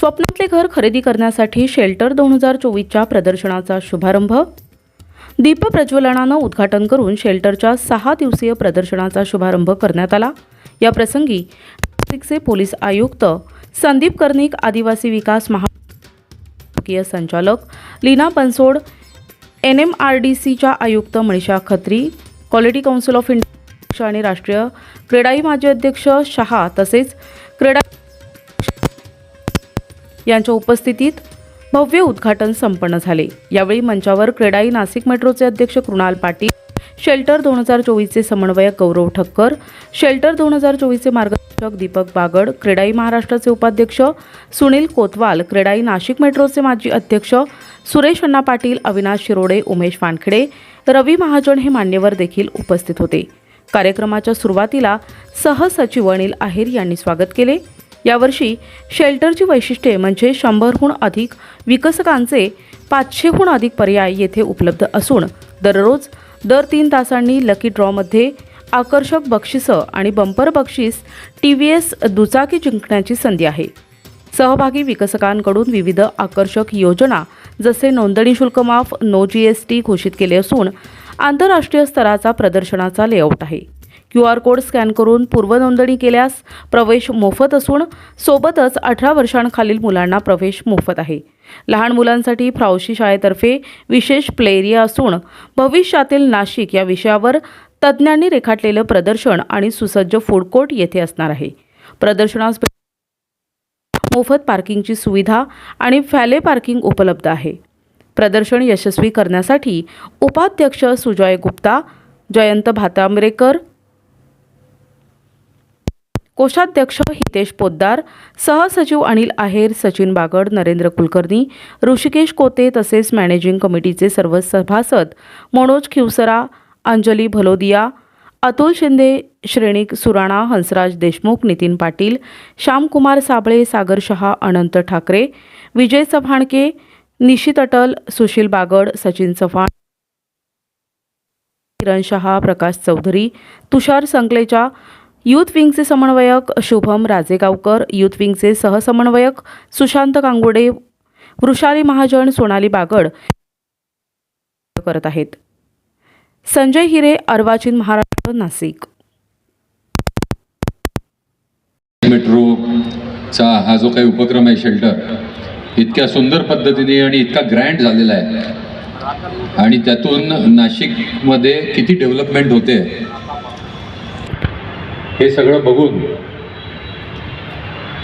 स्वप्नातले घर खरेदी करण्यासाठी शेल्टर दोन हजार चोवीसच्या प्रदर्शनाचा शुभारंभ. दीप प्रज्वलनानं उद्घाटन करून शेल्टरच्या सहा दिवसीय प्रदर्शनाचा शुभारंभ करण्यात आला. या प्रसंगी नाशिकचे पोलीस आयुक्त संदीप कर्णिक आदिवासी विकास महा संचालक Leena Bansod N M R D सीच्या आयुक्त Manisha Khatri quality council of India आणि राष्ट्रीय क्रीडाई माजी अध्यक्ष शहा तसेच क्रीडा यांच्या उपस्थितीत भव्य उद्घाटन संपन्न झाले. यावेळी मंचावर क्रेडाई नाशिक मेट्रोचे अध्यक्ष कृणाल पाटील शेल्टर दोन हजार चोवीसचे समन्वयक गौरव ठक्कर शेल्टर दोन हजार चोवीसचे मार्गदर्शक दीपक बागड क्रेडाई महाराष्ट्राचे उपाध्यक्ष सुनील कोतवाल क्रेडाई नाशिक मेट्रोचे माजी अध्यक्ष सुरेश अण्णा पाटील अविनाश शिरोडे उमेश वानखेडे रवी महाजन हे मान्यवर देखील उपस्थित होते. कार्यक्रमाच्या सुरुवातीला सहसचिव अनिल आहेर यांनी स्वागत केले. यावर्षी शेल्टरची वैशिष्ट्ये म्हणजे शंभरहून अधिक विकसकांचे पाचशेहून अधिक पर्याय येथे उपलब्ध असून दररोज दर तीन तासांनी लकी ड्रॉमध्ये आकर्षक बक्षिसं आणि बंपर बक्षीस टी व्ही एस दुचाकी जिंकण्याची संधी आहे. सहभागी विकसकांकडून विविध आकर्षक योजना जसे नोंदणी शुल्क माफ नो जी एस टी घोषित केले असून आंतरराष्ट्रीय स्तराचा प्रदर्शनाचा लेआउट आहे. क्यू आर कोड स्कॅन करून पूर्वनोंदणी केल्यास प्रवेश मोफत असून सोबतच अठरा वर्षांखालील मुलांना प्रवेश मोफत आहे. लहान मुलांसाठी फ्रावशी शाळेतर्फे विशेष प्ले एरिया असून भविष्यातील नाशिक या विषयावर तज्ज्ञांनी रेखाटलेलं प्रदर्शन आणि सुसज्ज फूड कोर्ट येथे असणार आहे. प्रदर्शनास मोफत पार्किंगची सुविधा आणि फॅले पार्किंग उपलब्ध आहे. प्रदर्शन यशस्वी करण्यासाठी उपाध्यक्ष सुजय गुप्ता जयंत भातांबरेकर कोषाध्यक्ष हितेश पोद्दार सहसचिव अनिल आहेर सचिन बागड नरेंद्र कुलकर्णी ऋषिकेश कोते तसेच मॅनेजिंग कमिटीचे सर्व सभासद मनोज खिवसरा अंजली भलोदिया अतुल शिंदे श्रेणिक सुराणा हंसराज देशमुख नितीन पाटील श्यामकुमार साबळे सागर शहा अनंत ठाकरे विजय चव्हाणके निशित अटल सुशील बागड सचिन चव्हाण किरण शहा प्रकाश चौधरी तुषार संकलेचा युथ विंगचे समन्वयक शुभम राजेगावकर युथ विंगचे सहसमन्वयक सुशांत कांगोडे वृषाली महाजन सोनाली बागड करत आहेत. संजय हिरे अर्वाचीन महाराष्ट्र नाशिक. मेट्रोचा हा जो काही उपक्रम आहे शेल्टर इतक्या सुंदर पद्धतीने आणि इतका ग्रँड झालेला आहे. आणि त्यातून नाशिकमध्ये किती डेव्हलपमेंट होते हे सगळं बघून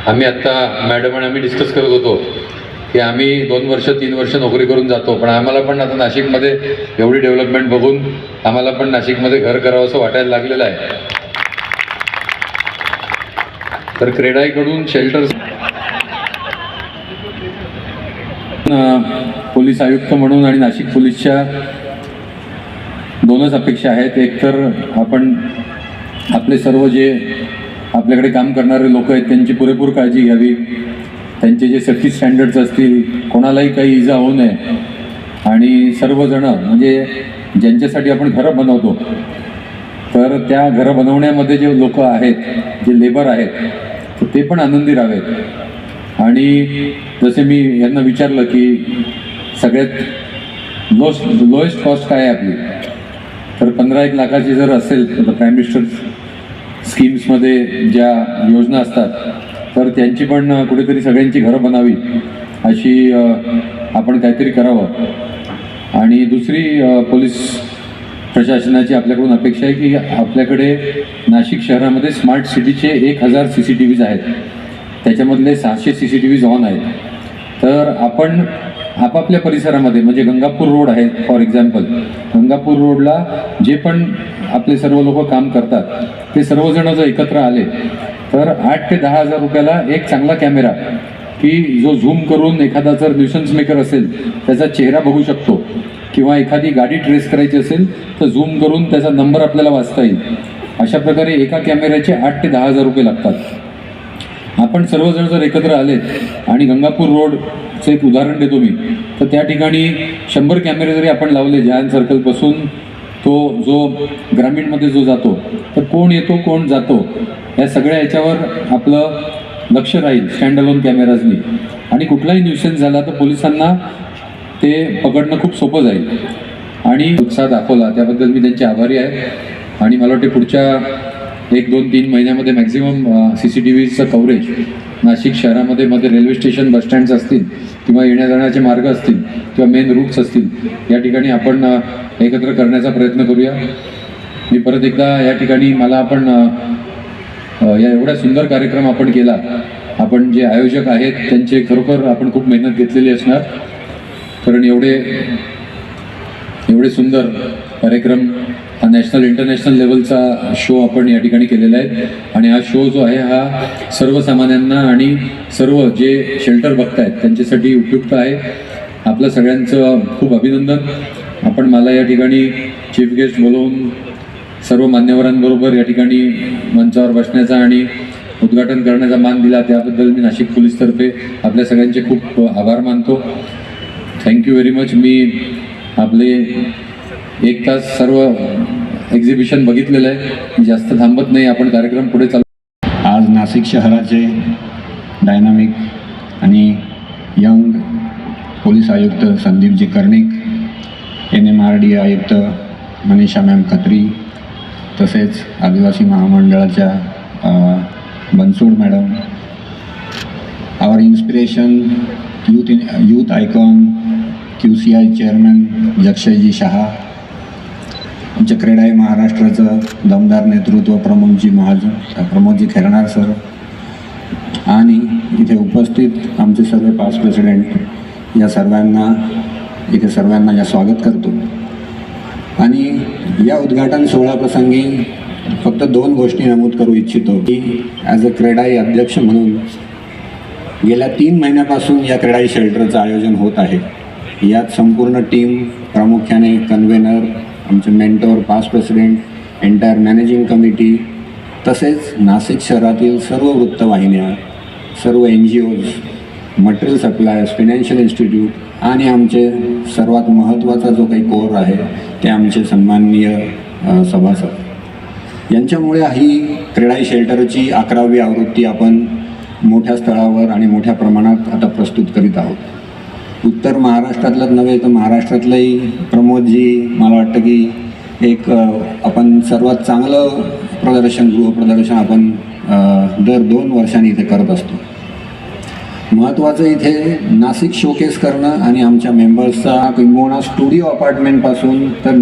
आम्ही आत्ता मॅडम आणि आम्ही डिस्कस करत होतो की आम्ही दोन वर्ष तीन वर्ष नोकरी करून जातो पण आम्हाला पण आता नाशिकमध्ये एवढी डेव्हलपमेंट बघून आम्हाला पण नाशिकमध्ये घर करावं असं वाटायला लागलेलं आहे. तर क्रेडाईकडून शेल्टर पोलीस आयुक्त म्हणून आणि नाशिक पोलीसच्या दोनच अपेक्षा आहेत. एक तर आपण आपले सर्व जे आपल्याकडे काम करणारे लोक आहेत त्यांची पुरेपूर काळजी घ्यावी. त्यांचे जे सेफ्टी स्टँडर्ड्स असतील कोणालाही काही इजा होऊ नये. आणि सर्वजणं म्हणजे ज्यांच्यासाठी आपण घरं बनवतो तर त्या घरं बनवण्यामध्ये जे लोक आहेत जे लेबर आहेत तर ते पण आनंदी राहावेत. आणि जसे मी यांना विचारलं की सगळ्यात लोस्ट लोएस्ट कॉस्ट काय आहे आपली? तर पंधरा एक लाखाची जर असेल तर प्राईम मिनिस्टर स्कीम्समध्ये ज्या योजना असतात तर त्यांची पण कुठेतरी सगळ्यांची घरं बनावी अशी आपण काहीतरी करावं. आणि दुसरी पोलीस प्रशासनाची आपल्याकडून अपेक्षा आहे की आपल्याकडे नाशिक शहरामध्ये स्मार्ट सिटीचे एक हजार सी सी टी व्हीज आहेत. त्याच्यामधले सहाशे C C T Vs on आहेत. तर आपण आपापल्या परिसरामध्ये म्हणजे गंगापूर रोड आहे फॉर एक्झाम्पल गंगापूर रोडला जे पण आपले सर्व लोक काम करतात ते सर्वजण जर एकत्र आले तर आठ ते दहा हजार रुपयाला एक चांगला कॅमेरा की जो झूम करून एखादा जर न्यूसन्स मेकर असेल त्याचा चेहरा बघू शकतो किंवा एखादी गाडी ट्रेस करायची असेल तर झूम करून त्याचा नंबर आपल्याला वाचता येईल. अशा प्रकारे एका कॅमेऱ्याचे आठ ते दहा हजार रुपये लागतात. आपण सर्वजण जर एकत्र आले आणि गंगापूर रोडचं एक उदाहरण देतो मी तर त्या ठिकाणी शंभर कॅमेरे जरी आपण लावले जॅन सर्कलपासून तो जो ग्रामीणमध्ये जो जातो तर कोण येतो कोण जातो या सगळ्या याच्यावर आपलं लक्ष राहील स्टँड अलोन कॅमेराजनी आणि कुठलाही न्यूसेन्स झाला तर पोलिसांना ते पकडणं खूप सोपं जाईल. आणि उत्साह दाखवला त्याबद्दल मी त्यांचे आभारी आहे. आणि मला वाटते पुढच्या एक दोन तीन महिन्यामध्ये मॅक्झिमम सी सी टी व्हीचं कव्हरेज नाशिक शहरामध्ये मध्ये रेल्वे स्टेशन बसस्टँड्स असतील किंवा येण्या जाण्याचे मार्ग असतील किंवा मेन रूट्स असतील या ठिकाणी आपण एकत्र करण्याचा प्रयत्न करूया. मी परत एकदा या ठिकाणी मला आपण या एवढा सुंदर कार्यक्रम आपण केला. आपण जे आयोजक आहेत त्यांचे खरोखर आपण खूप मेहनत घेतलेली असणार. कारण एवढे एवढे सुंदर कार्यक्रम हा नॅशनल इंटरनॅशनल लेवलचा शो आपण या ठिकाणी केलेला आहे. आणि हा शो जो आहे हा सर्वसामान्यांना आणि सर्व जे शेल्टर बघतायत त्यांच्यासाठी उपयुक्त आहे. आपलं सगळ्यांचं खूप अभिनंदन. आपण मला या ठिकाणी चीफ गेस्ट बोलवून सर्व मान्यवरांबरोबर या ठिकाणी मंचावर बसण्याचा आणि उद्घाटन करण्याचा मान दिला त्याबद्दल मी नाशिक पोलीसतर्फे आपल्या सगळ्यांचे खूप आभार मानतो. थँक्यू व्हेरी मच मी आपले एक तास सर्व एक्झिबिशन बघितलेलं आहे. जास्त थांबत नाही आपण कार्यक्रम पुढे चालू आज नाशिक शहराचे डायनामिक आणि यंग पोलीस आयुक्त Sandeepji Karnik N M R D आयुक्त मनीषा मॅम खत्री तसेच आदिवासी महामंडळाच्या Bansod madam our inspiration youth in youth icon Q C I chairman Jakshayji Shah आमच्या क्रीडाई महाराष्ट्राचं दमदार नेतृत्व प्रमोदजी महाजन प्रमोदजी खेरणार सर. आणि इथे उपस्थित आमचे सर्व पास प्रेसिडेंट या सर्वांना इथे सर्वांना या स्वागत करतो. आणि या उद्घाटन सोहळ्याप्रसंगी फक्त दोन गोष्टी नमूद करू इच्छितो की ॲज अ क्रीडाई अध्यक्ष म्हणून गेल्या तीन महिन्यापासून या क्रीडाई शेल्टरचं आयोजन होत आहे. यात संपूर्ण टीम प्रामुख्याने कन्व्हेनर आमचे mentor past president entire managing committee तसेच नाशिक शहरातील सर्व वृत्तवाहिन्या सर्व N G Os material suppliers financial institute आणि आमचे सर्वात महत्त्वाचा जो काही कोर आहे ते आमचे सन्माननीय सभासद. यांच्यामुळे ही क्रीडाई शेल्टरची अकरावी आवृत्ती आपण मोठ्या स्थळावर आणि मोठ्या प्रमाणात आता प्रस्तुत करीत आहोत. उत्तर महाराष्ट्रातलंच नव्हे तर महाराष्ट्रातलंही प्रमोदजी मला वाटतं की एक आपण सर्वात चांगलं प्रदर्शन गृहप्रदर्शन आपण दर दोन वर्षांनी इथे करत असतो. महत्त्वाचं इथे नाशिक शोकेस करणं आणि आमच्या मेंबर्सचा किंबहुना स्टुडिओ अपार्टमेंटपासून तर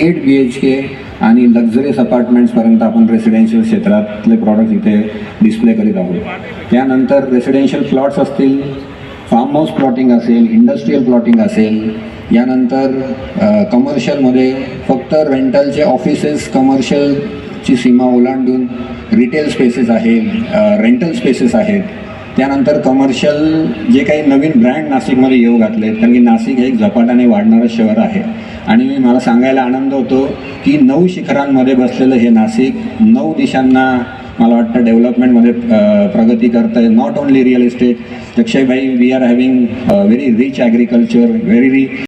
एट बी एच के आणि लक्झरियस अपार्टमेंट्सपर्यंत आपण रेसिडेन्शियल क्षेत्रातले प्रॉडक्ट इथे डिस्प्ले करीत आहोत. त्यानंतर रेसिडेन्शियल प्लॉट्स असतील फार्म हाऊस प्लॉटिंग असेल इंडस्ट्रीयल प्लॉटिंग असेल यानंतर कमर्शियलमध्ये फक्त रेंटलचे ऑफिसेस कमर्शियलची सीमा ओलांडून रिटेल स्पेसेस आहेत रेंटल स्पेसेस आहेत. त्यानंतर कमर्शियल जे काही नवीन ब्रँड नाशिकमध्ये येऊ घातले कारण की नाशिक हे एक झपाट्याने वाढणारं शहर आहे. आणि मला सांगायला आनंद होतो की नऊ शिखरांमध्ये बसलेलं हे नाशिक नऊ दिशांना मला वाटतं डेव्हलपमेंटमध्ये प्रगती करत आहे not only real estate Akshaybhai we are having very rich agriculture very